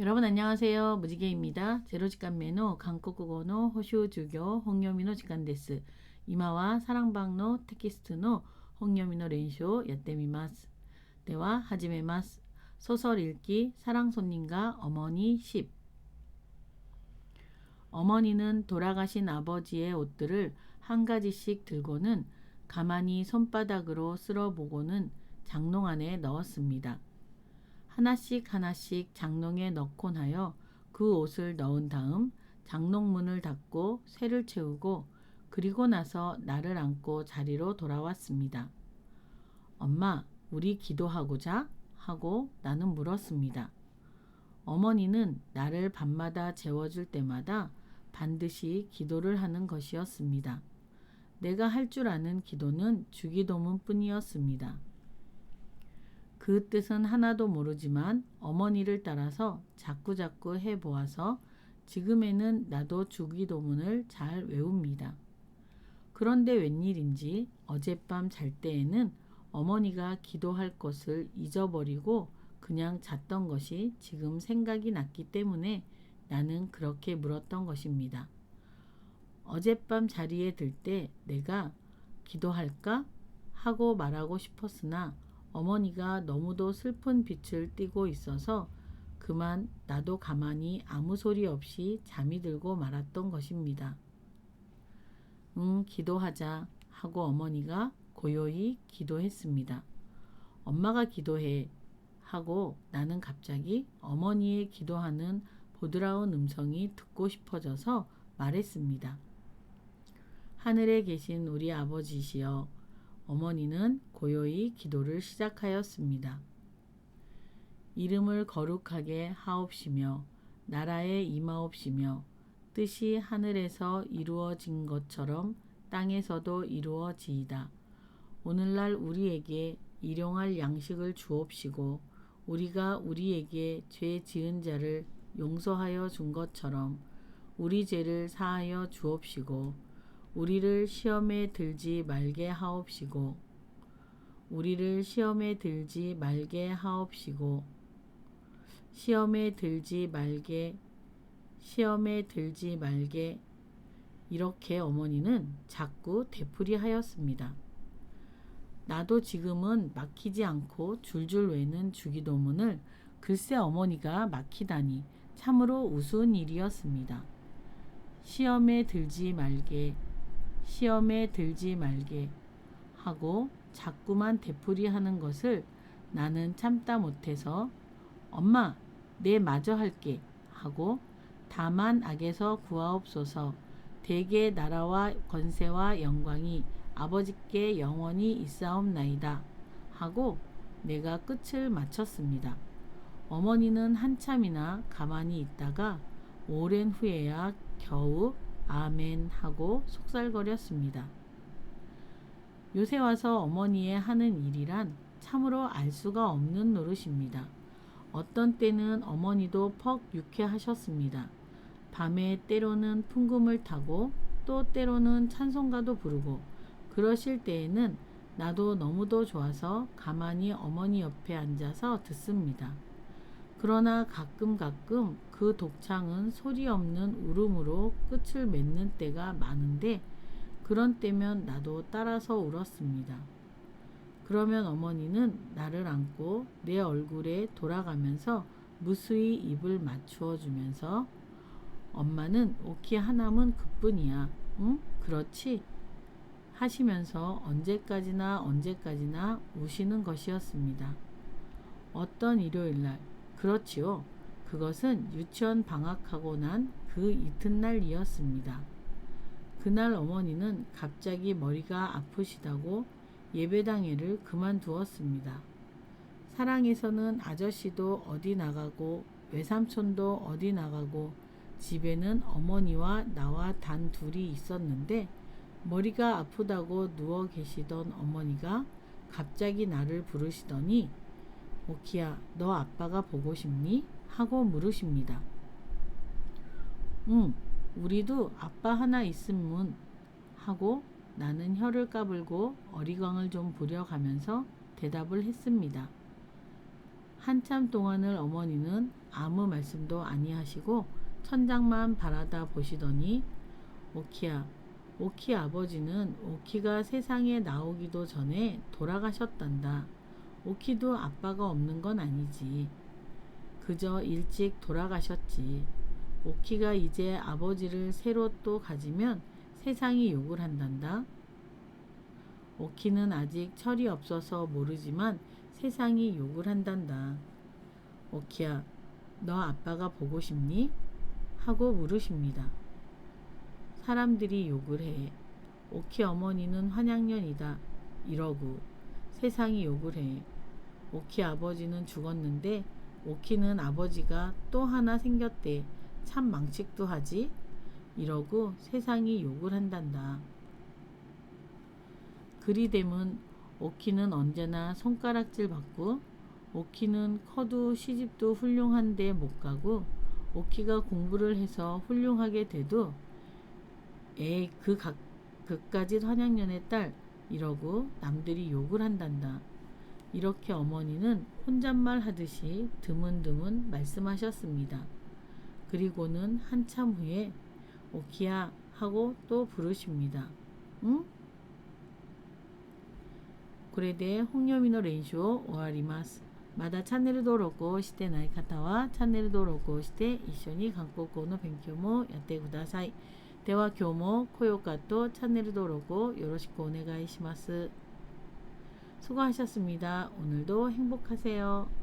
여러분 안녕하세요. 무지개입니다. 제로직간매노 강코국어노 호쇼주교 홍요미노 직간데스 이마와 사랑방노 테키스트노 홍요미노 렌쇼 야떼미마스 대화 하지메마스 소설 읽기 사랑손님과 어머니 10 어머니는 돌아가신 아버지의 옷들을 한 가지씩 들고는 가만히 손바닥으로 쓸어보고는 장롱 안에 넣었습니다. 하나씩 하나씩 장롱에 넣곤 하여 그 옷을 넣은 다음 장롱문을 닫고 쇠를 채우고 그리고 나서 나를 안고 자리로 돌아왔습니다. 엄마, 우리 기도하고자? 하고 나는 물었습니다. 어머니는 나를 밤마다 재워줄 때마다 반드시 기도를 하는 것이었습니다. 내가 할 줄 아는 기도는 주기도문 뿐이었습니다. 그 뜻은 하나도 모르지만 어머니를 따라서 자꾸자꾸 해보아서 지금에는 나도 주기도문을 잘 외웁니다. 그런데 웬일인지 어젯밤 잘 때에는 어머니가 기도할 것을 잊어버리고 그냥 잤던 것이 지금 생각이 났기 때문에 나는 그렇게 물었던 것입니다. 어젯밤 자리에 들 때 내가 기도할까? 하고 말하고 싶었으나 어머니가 너무도 슬픈 빛을 띠고 있어서 그만 나도 가만히 아무 소리 없이 잠이 들고 말았던 것입니다. 응, 기도하자 하고 어머니가 고요히 기도했습니다. 엄마가 기도해 하고 나는 갑자기 어머니의 기도하는 보드라운 음성이 듣고 싶어져서 말했습니다. 하늘에 계신 우리 아버지시여 어머니는 고요히 기도를 시작하였습니다. 이름을 거룩하게 하옵시며 나라에 임하옵시며 뜻이 하늘에서 이루어진 것처럼 땅에서도 이루어지이다. 오늘날 우리에게 일용할 양식을 주옵시고 우리가 우리에게 죄 지은 자를 용서하여 준 것처럼 우리 죄를 사하여 주옵시고 우리를 시험에 들지 말게 하옵시고 우리를 시험에 들지 말게 하옵시고 시험에 들지 말게 시험에 들지 말게 이렇게 어머니는 자꾸 되풀이하였습니다. 나도 지금은 막히지 않고 줄줄 외는 주기도문을 글쎄 어머니가 막히다니 참으로 우스운 일이었습니다. 시험에 들지 말게 시험에 들지 말게 하고 자꾸만 되풀이하는 것을 나는 참다 못해서 엄마 내 마저 할게 하고 다만 악에서 구하옵소서 대개 나라와 권세와 영광이 아버지께 영원히 있사옵나이다 하고 내가 끝을 마쳤습니다. 어머니는 한참이나 가만히 있다가 오랜 후에야 겨우 아멘 하고 속살거렸습니다. 요새 와서 어머니의 하는 일이란 참으로 알 수가 없는 노릇입니다. 어떤 때는 어머니도 퍽 유쾌하셨습니다. 밤에 때로는 풍금을 타고 또 때로는 찬송가도 부르고 그러실 때에는 나도 너무도 좋아서 가만히 어머니 옆에 앉아서 듣습니다. 그러나 가끔 가끔 그 독창은 소리 없는 울음으로 끝을 맺는 때가 많은데 그런 때면 나도 따라서 울었습니다. 그러면 어머니는 나를 안고 내 얼굴에 돌아가면서 무수히 입을 맞추어 주면서 엄마는 오키 하나면 그뿐이야. 응? 그렇지? 하시면서 언제까지나 언제까지나 우시는 것이었습니다. 어떤 일요일날 그렇지요. 그것은 유치원 방학하고 난 그 이튿날이었습니다. 그날 어머니는 갑자기 머리가 아프시다고 예배당회를 그만두었습니다. 사랑에서는 아저씨도 어디 나가고 외삼촌도 어디 나가고 집에는 어머니와 나와 단 둘이 있었는데 머리가 아프다고 누워 계시던 어머니가 갑자기 나를 부르시더니 오키야, 너 아빠가 보고 싶니? 하고 물으십니다. 응, 우리도 아빠 하나 있으면 하고 나는 혀를 까불고 어리광을 좀 부려가면서 대답을 했습니다. 한참 동안을 어머니는 아무 말씀도 아니하시고 천장만 바라다 보시더니 오키야, 오키 아버지는 오키가 세상에 나오기도 전에 돌아가셨단다. 오키도 아빠가 없는 건 아니지. 그저 일찍 돌아가셨지. 오키가 이제 아버지를 새로 또 가지면 세상이 욕을 한단다. 오키는 아직 철이 없어서 모르지만 세상이 욕을 한단다. 오키야, 너 아빠가 보고 싶니? 하고 물으십니다. 사람들이 욕을 해. 오키 어머니는 환양년이다. 이러고 세상이 욕을 해. 오키 아버지는 죽었는데 오키는 아버지가 또 하나 생겼대. 참 망측도 하지? 이러고 세상이 욕을 한단다. 그리됨은 오키는 언제나 손가락질 받고 오키는 커도 시집도 훌륭한데 못 가고 오키가 공부를 해서 훌륭하게 돼도 에이 그 각, 그까지 환양년의 딸 이러고 남들이 욕을 한단다. 이렇게 어머니는 혼잣말 하듯이 드문드문 말씀하셨습니다. 그리고는 한참 후에 오키야 하고 또 부르십니다. 응? 그래데 홍여미노 렌쇼 오아리마스. 마다 찬네를 도로고 시대 나이 카타와 찬네를 도로고 시대 이쇼니 강고고노 뱅교모 야떼 구다사이. では今日も高評価とチャンネル登録をよろしくお願いします。수고하셨습니다. 오늘도 행복하세요.